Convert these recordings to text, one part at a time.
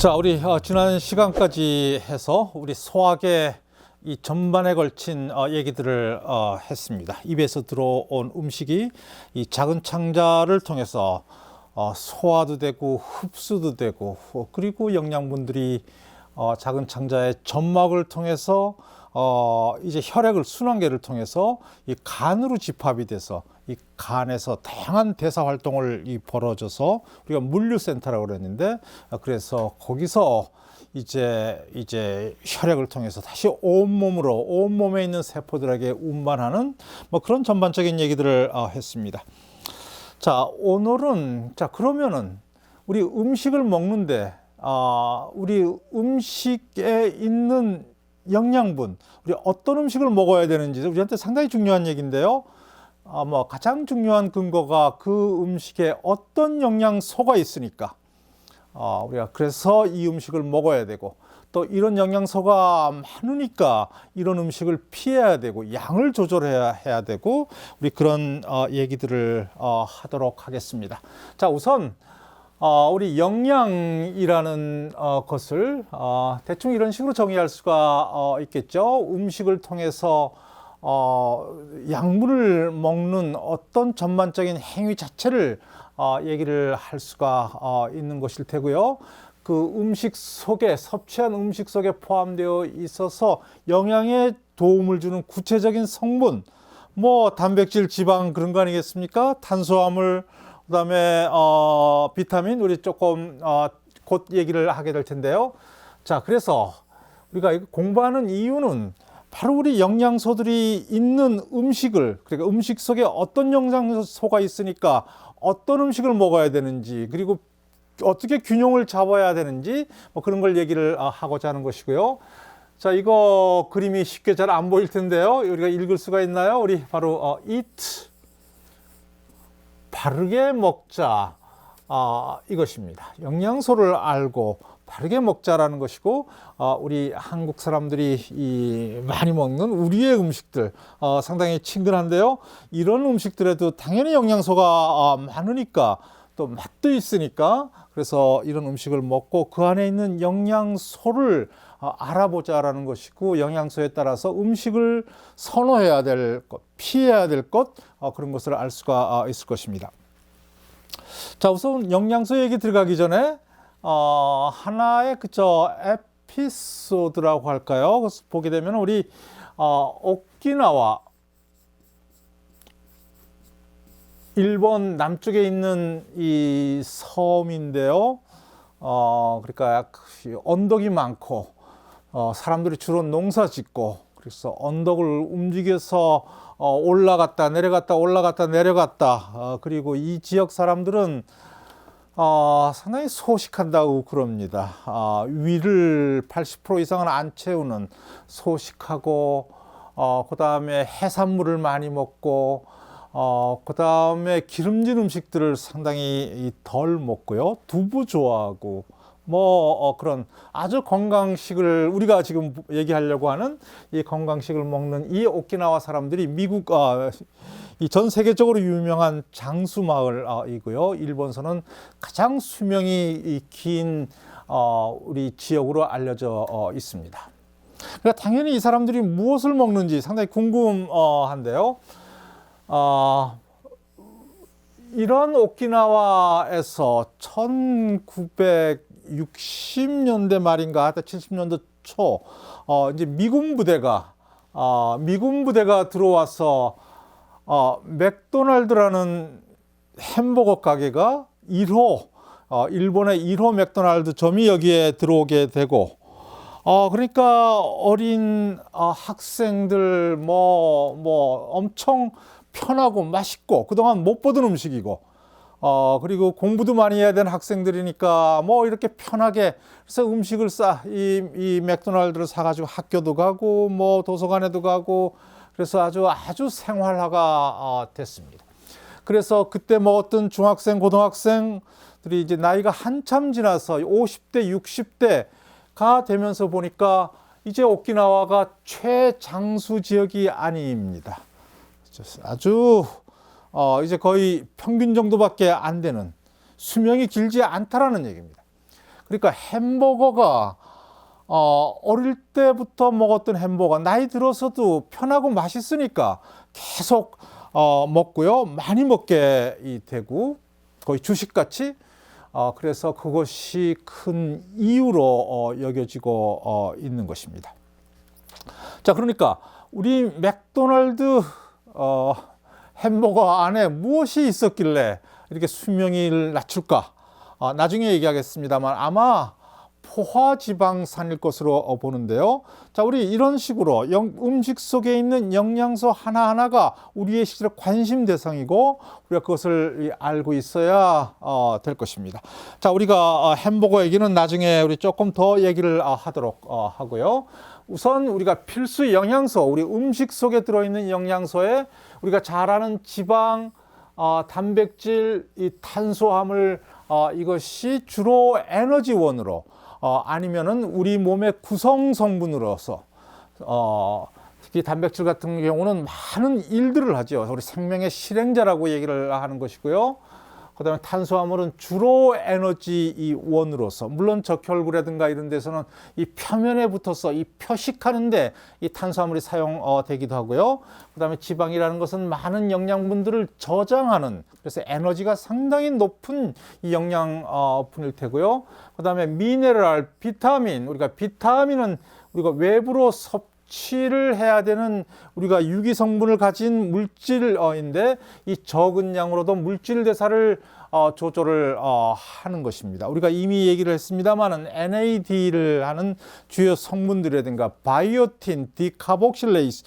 자, 우리 어, 지난 시간까지 해서 우리 소화계 이 전반에 걸친 어, 얘기들을 어, 했습니다. 입에서 들어온 음식이 이 작은 창자를 통해서 어, 소화도 되고 흡수도 되고 어, 그리고 영양분들이 어, 작은 창자의 점막을 통해서 어, 이제 혈액을 순환계를 통해서 이 간으로 집합이 돼서 이 간에서 다양한 대사 활동을 이 벌어져서 우리가 물류센터라고 그랬는데 어, 그래서 거기서 이제 이제 혈액을 통해서 다시 온몸으로 온몸에 있는 세포들에게 운반하는 뭐 그런 전반적인 얘기들을 어, 했습니다. 자 오늘은 자 그러면은 우리 음식을 먹는데 아 우리 음식에 있는 영양분 우리 어떤 음식을 먹어야 되는지 우리한테 상당히 중요한 얘기인데요. 아, 뭐 가장 중요한 근거가 그 음식에 어떤 영양소가 있으니까 아, 우리가 그래서 이 음식을 먹어야 되고 또 이런 영양소가 많으니까 이런 음식을 피해야 되고 양을 조절해야 해야 되고 우리 그런 어, 얘기들을 어, 하도록 하겠습니다. 자 우선 어, 우리 영양이라는 어, 것을 어, 대충 이런 식으로 정의할 수가 어, 있겠죠. 음식을 통해서 어, 약물을 먹는 어떤 전반적인 행위 자체를 어, 얘기를 할 수가 어, 있는 것일 테고요. 그 음식 속에 섭취한 음식 속에 포함되어 있어서 영양에 도움을 주는 구체적인 성분, 뭐 단백질, 지방 그런 거 아니겠습니까? 탄수화물, 그다음에 어, 비타민 우리 조금 어, 곧 얘기를 하게 될 텐데요. 자, 그래서 우리가 공부하는 이유는 바로 우리 영양소들이 있는 음식을 그러니까 음식 속에 어떤 영양소가 있으니까 어떤 음식을 먹어야 되는지 그리고 어떻게 균형을 잡아야 되는지 뭐 그런 걸 얘기를 아, 하고자 하는 것이고요. 자, 이거 그림이 쉽게 잘 안 보일 텐데요. 우리가 읽을 수가 있나요? 우리 바로 어, eat 바르게 먹자 아, 이것입니다. 영양소를 알고 바르게 먹자라는 것이고 어, 우리 한국 사람들이 이 많이 먹는 우리의 음식들 어, 상당히 친근한데요. 이런 음식들에도 당연히 영양소가 어, 많으니까 또 맛도 있으니까 그래서 이런 음식을 먹고 그 안에 있는 영양소를 어, 알아보자라는 것이고 영양소에 따라서 음식을 선호해야 될 것, 피해야 될 것, 어, 그런 것을 알 수가 어, 있을 것입니다. 자, 우선 영양소 얘기 들어가기 전에 어, 하나의 그저 에피소드라고 할까요? 보게 되면 우리 어, 오키나와 일본 남쪽에 있는 이 섬인데요. 어, 그러니까 약 언덕이 많고 어, 사람들이 주로 농사 짓고 그래서 언덕을 움직여서 어, 올라갔다 내려갔다 올라갔다 내려갔다 어, 그리고 이 지역 사람들은 어, 상당히 소식한다고 그럽니다. 어, 위를 80% 이상은 안 채우는 소식하고 어, 그 다음에 해산물을 많이 먹고 어, 그 다음에 기름진 음식들을 상당히 덜 먹고요. 두부 좋아하고 뭐 어, 그런 아주 건강식을 우리가 지금 얘기하려고 하는 이 건강식을 먹는 이 오키나와 사람들이 미국 어, 이전 세계적으로 유명한 장수 마을이고요. 일본서는 가장 수명이 긴 어, 우리 지역으로 알려져 어, 있습니다. 그러니까 당연히 이 사람들이 무엇을 먹는지 상당히 궁금한데요. 어, 이런 오키나와에서 1960년대 말인가 하여튼 70년대 초 어, 이제 미군 부대가 어, 미군 부대가 들어와서 어, 맥도날드라는 햄버거 가게가 1호 어, 일본의 1호 맥도날드 점이 여기에 들어오게 되고 어, 그러니까 어린 어, 학생들 뭐, 뭐 엄청 편하고 맛있고 그동안 못 보던 음식이고 어, 그리고 공부도 많이 해야 되는 학생들이니까 뭐 이렇게 편하게 그래서 음식을 싸, 이, 이 맥도날드를 사가지고 학교도 가고 뭐 도서관에도 가고 그래서 아주 아주 생활화가 어, 됐습니다. 그래서 그때 먹었던 중학생, 고등학생들이 이제 나이가 한참 지나서 50대, 60대가 되면서 보니까 이제 오키나와가 최장수 지역이 아닙니다. 아주 어, 이제 거의 평균 정도밖에 안 되는 수명이 길지 않다라는 얘기입니다. 그러니까 햄버거가 어, 어릴 때부터 먹었던 햄버거 나이 들어서도 편하고 맛있으니까 계속 어, 먹고요. 많이 먹게 이 되고 거의 주식같이 어, 그래서 그것이 큰 이유로 어, 여겨지고 어, 있는 것입니다. 자, 그러니까 우리 맥도날드 어, 햄버거 안에 무엇이 있었길래 이렇게 수명을 낮출까? 어, 나중에 얘기하겠습니다만 아마 포화지방산일 것으로 어, 보는데요. 자, 우리 이런 식으로 영, 음식 속에 있는 영양소 하나하나가 우리의 실제로 관심 대상이고 우리가 그것을 이, 알고 있어야 어, 될 것입니다. 자, 우리가 어, 햄버거 얘기는 나중에 우리 조금 더 얘기를 어, 하도록 어, 하고요. 우선 우리가 필수 영양소, 우리 음식 속에 들어있는 영양소에 우리가 잘 아는 지방, 어, 단백질, 이 탄수화물 어, 이것이 주로 에너지원으로 어, 아니면은 우리 몸의 구성 성분으로서 어, 특히 단백질 같은 경우는 많은 일들을 하죠. 우리 생명의 실행자라고 얘기를 하는 것이고요. 그다음에 탄수화물은 주로 에너지 이 원으로서 물론 적혈구라든가 이런 데서는 이 표면에 붙어서 이 표식하는데 이 탄수화물이 사용되기도 하고요. 그다음에 지방이라는 것은 많은 영양분들을 저장하는 그래서 에너지가 상당히 높은 이 영양분일 테고요. 그다음에 미네랄, 비타민 우리가 비타민은 우리가 외부로 섭 섭취를 해야 되는 우리가 유기 성분을 가진 물질인데 이 적은 양으로도 물질 대사를 어, 조절을 어, 하는 것입니다. 우리가 이미 얘기를 했습니다만은 NAD를 하는 주요 성분들이라든가 바이오틴, 디카복실레이스,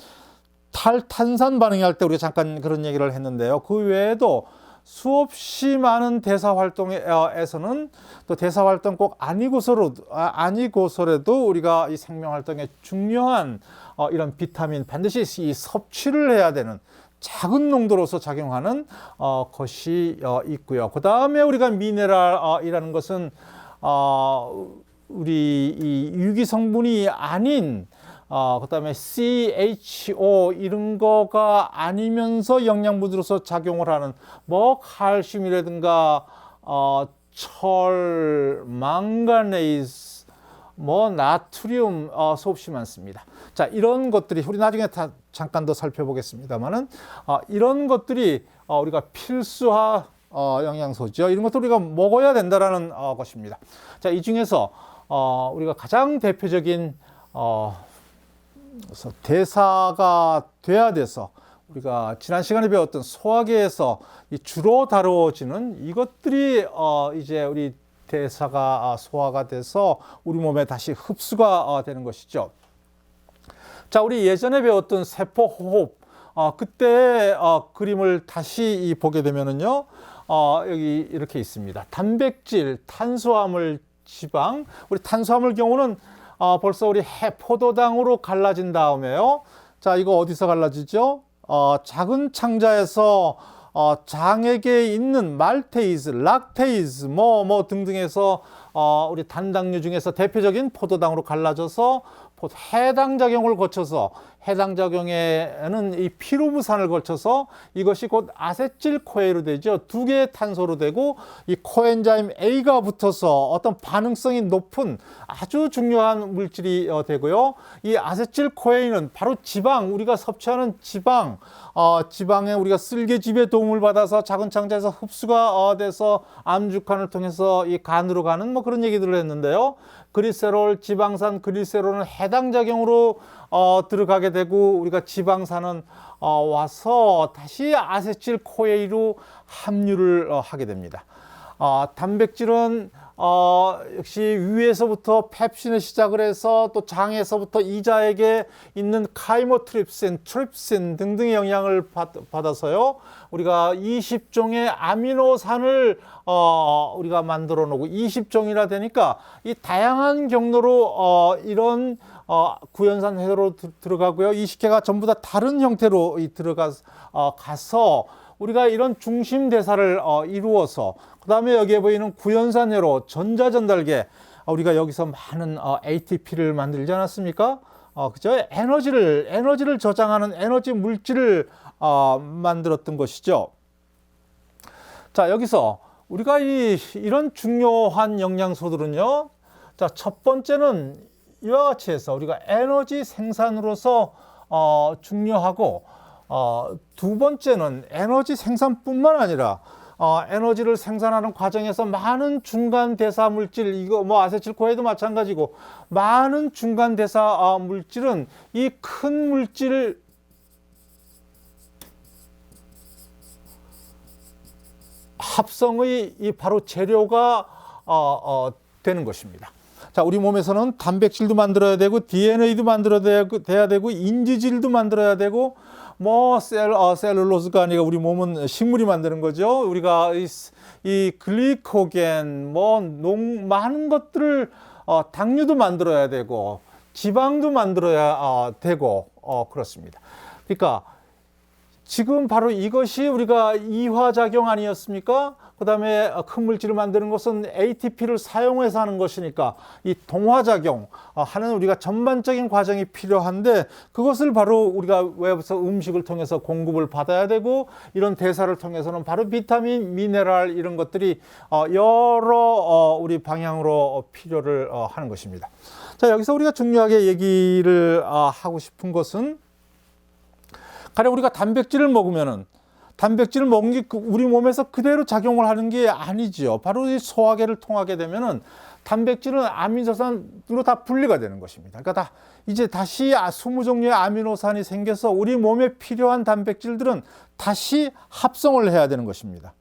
탈탄산 반응할 때 우리가 잠깐 그런 얘기를 했는데요. 그 외에도 수없이 많은 대사 활동에서는 또 대사 활동 꼭 아니고서로 아니고서라도 우리가 이 생명 활동에 중요한 어, 이런 비타민 반드시 이 섭취를 해야 되는 작은 농도로서 작용하는 어, 것이 어, 있고요. 그 다음에 우리가 미네랄이라는 것은 어, 우리 이 유기 성분이 아닌 어, 그다음에 CHO 이런 거가 아니면서 영양분으로서 작용을 하는 뭐 칼슘이라든가 어, 철, 망가네이스, 뭐 나트륨 어, 수없이 많습니다. 자 이런 것들이 우리 나중에 다 잠깐 더 살펴보겠습니다만은 어, 이런 것들이 어, 우리가 필수화 어, 영양소죠. 이런 것들 우리가 먹어야 된다라는 어, 것입니다. 자 이 중에서 어, 우리가 가장 대표적인 어, 그래서 대사가 돼야 돼서 우리가 지난 시간에 배웠던 소화계에서 주로 다루어지는 이것들이 어 이제 우리 대사가 소화가 돼서 우리 몸에 다시 흡수가 어, 되는 것이죠. 자, 우리 예전에 배웠던 세포 호흡 어, 그때 어, 그림을 다시 보게 되면은요, 어, 여기 이렇게 있습니다. 단백질, 탄수화물, 지방. 우리 탄수화물 경우는 어, 벌써 우리 해 포도당으로 갈라진 다음에요. 자, 이거 어디서 갈라지죠? 어, 작은 창자에서 어, 장에게 있는 말테이즈, 락테이즈, 뭐, 뭐 등등해서 어, 우리 단당류 중에서 대표적인 포도당으로 갈라져서 해당 작용을 거쳐서 해당 작용에는 이 피로부산을 거쳐서 이것이 곧 아세틸 코에로 되죠. 두 개의 탄소로 되고 이 코엔자임 A가 붙어서 어떤 반응성이 높은 아주 중요한 물질이 어, 되고요. 이 아세틸 코에인은 바로 지방, 우리가 섭취하는 지방, 어, 지방에 우리가 쓸개집의 도움을 받아서 작은 창자에서 흡수가 어, 돼서 암죽간을 통해서 이 간으로 가는 뭐 그런 얘기들을 했는데요. 그리세롤, 지방산, 그리세롤은 해당 작용으로 어, 들어가게 되고 우리가 지방산은 어, 와서 다시 아세틸 코에이로 함유를 어, 하게 됩니다. 어, 단백질은 어, 역시 위에서부터 펩신을 시작을 해서 또 장에서부터 이자에게 있는 카이모트립신, 트립신 등등의 영향을 받, 받아서요. 우리가 20종의 아미노산을 어, 우리가 만들어 놓고 20종이라 되니까 이 다양한 경로로 어, 이런 어, 구연산 회로로 들어가고요. 20개가 전부 다 다른 형태로 들어가 어, 가서 우리가 이런 중심 대사를 어, 이루어서 그 다음에 여기에 보이는 구연산회로 전자전달계 우리가 여기서 많은 어, ATP를 만들지 않았습니까? 어, 그죠? 에너지를 에너지를 저장하는 에너지 물질을 어, 만들었던 것이죠. 자 여기서 우리가 이, 이런 중요한 영양소들은요 자, 첫 번째는 이와 같이 해서 우리가 에너지 생산으로서 어, 중요하고 어, 두 번째는 에너지 생산뿐만 아니라 어, 에너지를 생산하는 과정에서 많은 중간 대사 물질 이거 뭐 아세틸코에도 마찬가지고 많은 중간 대사 어, 물질은 이 큰 물질 합성의 이 바로 재료가 어, 어, 되는 것입니다. 자, 우리 몸에서는 단백질도 만들어야 되고 DNA도 만들어야 되고, 인지질도 만들어야 되고 뭐 셀, 어, 셀룰로스가 아니라 우리 몸은 식물이 만드는 거죠. 우리가 이, 이 글리코겐 뭐 농, 많은 것들을 어, 당류도 만들어야 되고 지방도 만들어야 어, 되고 어, 그렇습니다. 그러니까 지금 바로 이것이 우리가 이화작용 아니었습니까? 그 다음에 큰 물질을 만드는 것은 ATP를 사용해서 하는 것이니까 이 동화 작용 하는 우리가 전반적인 과정이 필요한데 그것을 바로 우리가 외부에서 음식을 통해서 공급을 받아야 되고 이런 대사를 통해서는 바로 비타민, 미네랄 이런 것들이 어, 여러 어, 우리 방향으로 필요를 어, 하는 것입니다. 자, 여기서 우리가 중요하게 얘기를 하고 싶은 것은 가령 우리가 단백질을 먹으면은 단백질을 먹은 게그 우리 몸에서 그대로 작용을 하는 게 아니지요. 바로 이 소화계를 통하게 되면은 단백질은 아미노산으로 다 분리가 되는 것입니다. 그러니까 다 이제 다시 20종류의 아미노산이 생겨서 우리 몸에 필요한 단백질들은 다시 합성을 해야 되는 것입니다.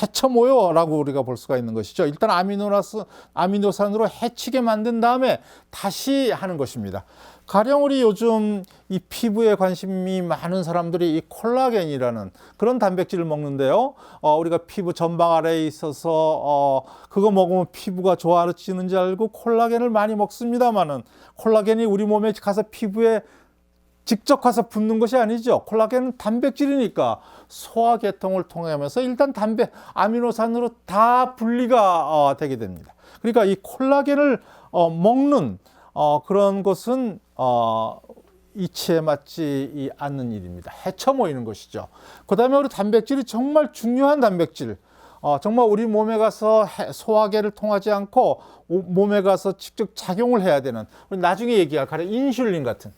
해쳐 모여라고 우리가 볼 수가 있는 것이죠. 일단 아미노라스 아미노산으로 해치게 만든 다음에 다시 하는 것입니다. 가령 우리 요즘 이 피부에 관심이 많은 사람들이 이 콜라겐이라는 그런 단백질을 먹는데요. 어, 우리가 피부 전방 아래에 있어서 어, 그거 먹으면 피부가 좋아지는 줄 알고 콜라겐을 많이 먹습니다만은 콜라겐이 우리 몸에 가서 피부에 직접 가서 붙는 것이 아니죠. 콜라겐은 단백질이니까 소화 계통을 통하면서 일단 단백 아미노산으로 다 분리가 어, 되게 됩니다. 그러니까 이 콜라겐을 어, 먹는 어, 그런 것은 어, 이치에 맞지 않는 일입니다. 헤쳐 모이는 것이죠. 그 다음에 우리 단백질이 정말 중요한 단백질. 어, 정말 우리 몸에 가서 소화계를 통하지 않고 몸에 가서 직접 작용을 해야 되는 나중에 얘기할 가령 인슐린 같은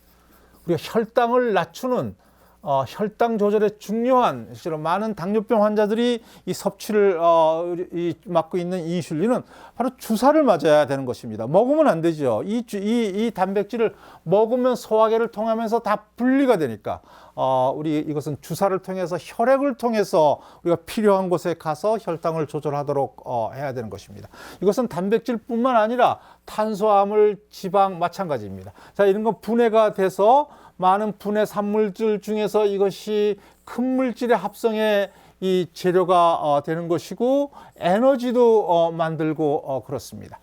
우리가 혈당을 낮추는 어, 혈당 조절에 중요한 실제로 많은 당뇨병 환자들이 이 섭취를 어, 이, 맡고 있는 인슐린은 바로 주사를 맞아야 되는 것입니다. 먹으면 안 되죠. 이, 이, 이 단백질을 먹으면 소화계를 통하면서 다 분리가 되니까 어, 우리 이것은 주사를 통해서 혈액을 통해서 우리가 필요한 곳에 가서 혈당을 조절하도록 어, 해야 되는 것입니다. 이것은 단백질뿐만 아니라 탄수화물, 지방 마찬가지입니다. 자 이런 건 분해가 돼서 많은 분해 산물질 중에서 이것이 큰 물질의 합성에 이 재료가 어, 되는 것이고 에너지도 어, 만들고 어, 그렇습니다.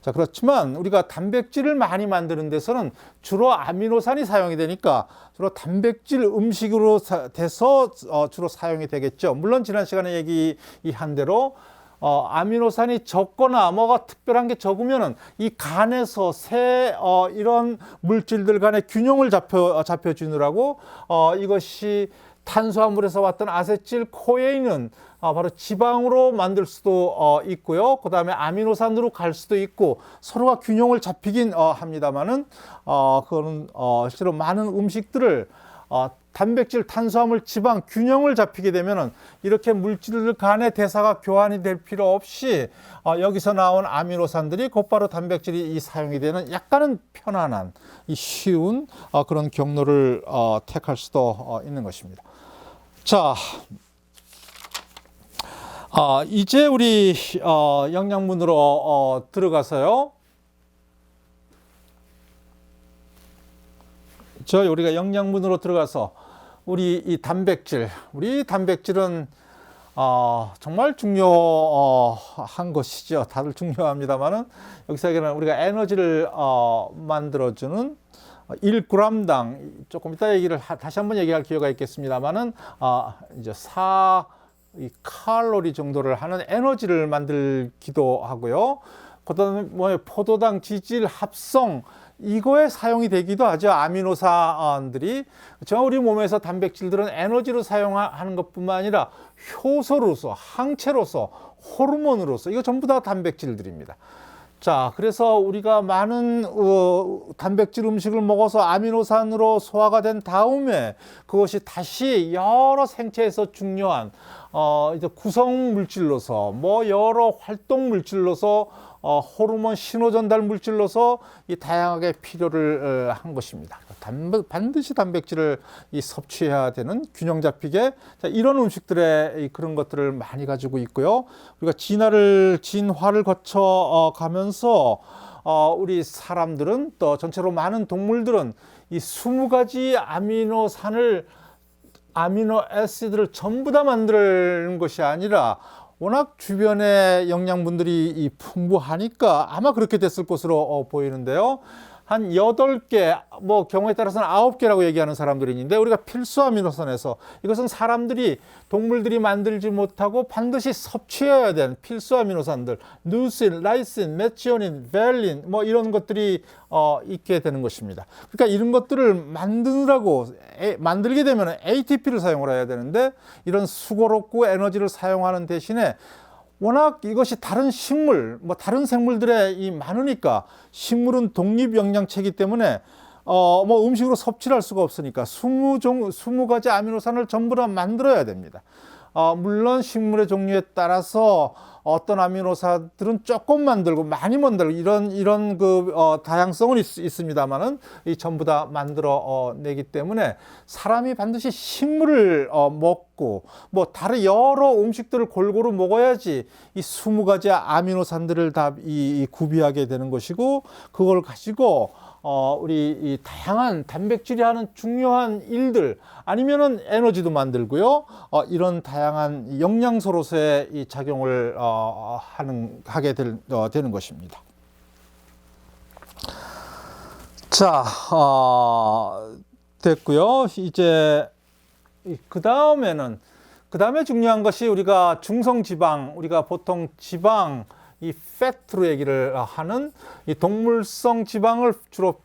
자, 그렇지만 우리가 단백질을 많이 만드는 데서는 주로 아미노산이 사용이 되니까 주로 단백질 음식으로 돼서 주로 사용이 되겠죠. 물론 지난 시간에 얘기한 대로 어, 아미노산이 적거나 뭐가 특별한 게 적으면은 이 간에서 새 어, 이런 물질들 간의 균형을 잡혀 어, 잡혀 주느라고 어, 이것이 탄수화물에서 왔던 아세틸 코에인은 어, 바로 지방으로 만들 수도 어, 있고요. 그 다음에 아미노산으로 갈 수도 있고 서로가 균형을 잡히긴 어, 합니다만은 어, 그거는 어, 실제로 많은 음식들을 어, 단백질, 탄수화물, 지방 균형을 잡히게 되면은 이렇게 물질들 간의 대사가 교환이 될 필요 없이 어, 여기서 나온 아미노산들이 곧바로 단백질이 이 사용이 되는 약간은 편안한 이 쉬운 어, 그런 경로를 어, 택할 수도 어, 있는 것입니다. 자, 어, 이제 우리 어, 영양분으로 어, 들어가서요. 저 우리가 영양분으로 들어가서 우리 이 단백질, 우리 단백질은 어, 정말 중요한 것이죠. 다들 중요합니다만은 여기서 얘기하는 우리가 에너지를 어, 만들어주는 1g당 조금 이따 얘기를 하, 다시 한번 얘기할 기회가 있겠습니다만은 어, 이제 4 칼로리 정도를 하는 에너지를 만들기도 하고요. 그다음에 뭐 포도당 지질 합성 이거에 사용이 되기도 하죠. 아미노산들이 저 우리 몸에서 단백질들은 에너지로 사용하는 것뿐만 아니라 효소로서 항체로서 호르몬으로서 이거 전부 다 단백질들입니다. 자, 그래서 우리가 많은 어, 단백질 음식을 먹어서 아미노산으로 소화가 된 다음에 그것이 다시 여러 생체에서 중요한 어, 이제 구성 물질로서 뭐 여러 활동 물질로서 어, 호르몬 신호 전달 물질로서 이 다양하게 필요를 어, 한 것입니다. 단백, 반드시 단백질을 이 섭취해야 되는 균형 잡히게 자, 이런 음식들의 이 그런 것들을 많이 가지고 있고요. 우리가 진화를 진화를 거쳐 어, 가면서 어, 우리 사람들은 또 전체로 많은 동물들은 이 20가지 아미노산을 아미노 애시드를 전부 다 만드는 것이 아니라 워낙 주변에 영양분들이 이 풍부하니까 아마 그렇게 됐을 것으로 어, 보이는데요. 한 여덟 개, 뭐 경우에 따라서는 아홉 개라고 얘기하는 사람들이 있는데 우리가 필수 아미노산에서 이것은 사람들이 동물들이 만들지 못하고 반드시 섭취해야 되는 필수 아미노산들, 누신, 라이신, 메치오닌, 벨린 뭐 이런 것들이 어, 있게 되는 것입니다. 그러니까 이런 것들을 만드느라고 에, 만들게 되면 ATP를 사용을 해야 되는데 이런 수고롭고 에너지를 사용하는 대신에 워낙 이것이 다른 식물, 뭐 다른 생물들의 이 많으니까 식물은 독립 영양체이기 때문에 어, 뭐 음식으로 섭취를 할 수가 없으니까 20종, 20가지 아미노산을 전부 다 만들어야 됩니다. 어, 물론 식물의 종류에 따라서 어떤 아미노산들은 조금 만들고 많이 만들고 이런 이런 그 어, 다양성은 있, 있습니다만은 이 전부 다 만들어 어, 내기 때문에 사람이 반드시 식물을 어, 먹고 뭐 다른 여러 음식들을 골고루 먹어야지 이 20가지 아미노산들을 다 이, 이 구비하게 되는 것이고 그걸 가지고 어, 우리 이 다양한 단백질이 하는 중요한 일들 아니면은 에너지도 만들고요. 어, 이런 다양한 영양소로서의 이 작용을 어, 하는 하게 될, 어, 되는 것입니다. 자, 어, 됐고요. 이제 그 다음에는 그 다음에 중요한 것이 우리가 중성 지방, 우리가 보통 지방 이 패트로 얘기를 하는 이 동물성 지방을 주로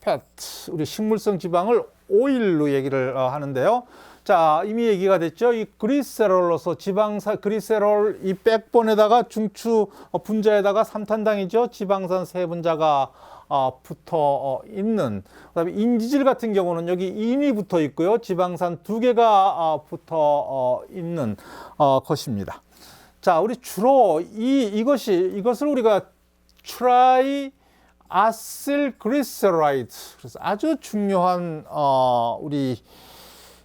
패트, 우리 식물성 지방을 오일로 얘기를 하는데요. 자, 이미 얘기가 됐죠. 이 그리세롤로서 지방산 그리세롤 이 백본에다가 중추 분자에다가 삼탄당이죠. 지방산 세 분자가 어, 붙어 어, 있는 그다음에 인지질 같은 경우는 여기 인이 붙어 있고요. 지방산 두 개가 어, 붙어 어, 있는 어, 것입니다. 자, 우리 주로 이 이것이 이것을 우리가 트라이 아실 그리세라이드 그래서 아주 중요한 어, 우리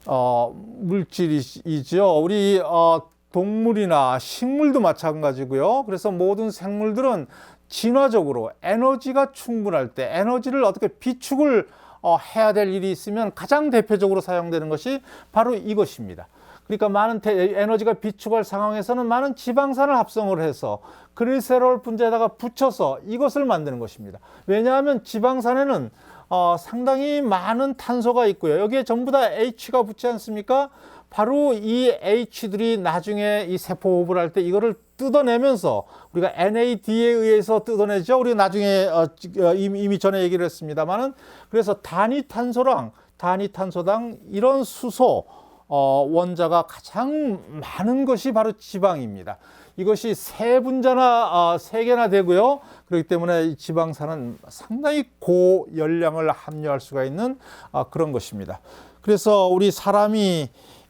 어, 물질이죠. 우리 어, 동물이나 식물도 마찬가지고요. 그래서 모든 생물들은 진화적으로 에너지가 충분할 때 에너지를 어떻게 비축을 어, 해야 될 일이 있으면 가장 대표적으로 사용되는 것이 바로 이것입니다. 그러니까 많은 에너지가 비축할 상황에서는 많은 지방산을 합성을 해서 그리세롤 분자에다가 붙여서 이것을 만드는 것입니다. 왜냐하면 지방산에는 어, 상당히 많은 탄소가 있고요. 여기에 전부 다 H가 붙지 않습니까? 바로 이 H들이 나중에 이 세포 호흡을 할 때 이거를 뜯어내면서 우리가 NAD에 의해서 뜯어내죠. 우리 나중에 어, 어, 이미, 이미 전에 얘기를 했습니다만은 그래서 단위 탄소랑 단위 탄소당 이런 수소 어, 원자가 가장 많은 것이 바로 지방입니다. 이것이 세 분자나 어, 세 개나 되고요. 그렇기 때문에 지방산은 상당히 고열량을 함유할 수가 있는 어, 그런 것입니다. 그래서 우리 사람이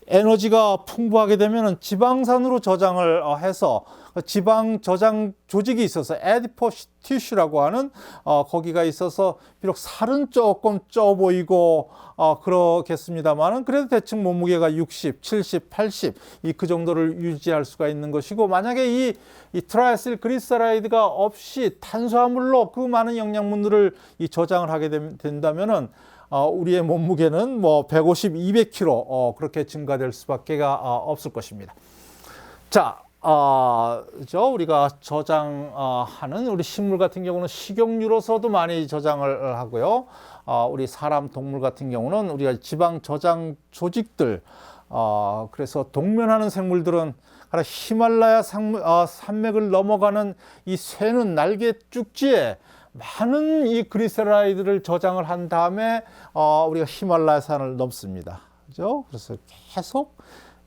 에너지가 풍부하게 되면 지방산으로 저장을 어, 해서 지방 저장 조직이 있어서 에디포시 티슈라고 하는 어, 거기가 있어서 비록 살은 조금 쪄 보이고 어, 그렇겠습니다만은 그래도 대충 몸무게가 60, 70, 80 이 그 정도를 유지할 수가 있는 것이고 만약에 이, 이 트라이실 그리세라이드가 없이 탄수화물로 그 많은 영양분들을 이 저장을 하게 된다면은 어, 우리의 몸무게는 뭐 150, 200kg 어, 그렇게 증가될 수밖에가 어, 없을 것입니다. 자, 어, 저 우리가 저장하는 우리 식물 같은 경우는 식용유로서도 많이 저장을 하고요. 어, 우리 사람, 동물 같은 경우는 우리가 지방 저장 조직들, 어, 그래서 동면하는 생물들은 히말라야 상, 어, 산맥을 넘어가는 이 쇠는 날개 쭉지에 많은 이 그리세라이드를 저장을 한 다음에 어, 우리가 히말라야 산을 넘습니다. 그죠? 그래서 계속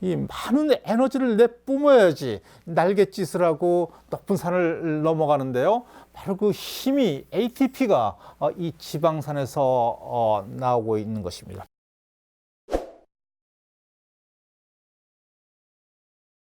이 많은 에너지를 내뿜어야지 날갯짓을 하고 높은 산을 넘어가는데요. 바로 그 힘이 ATP가 이 지방산에서 어, 나오고 있는 것입니다.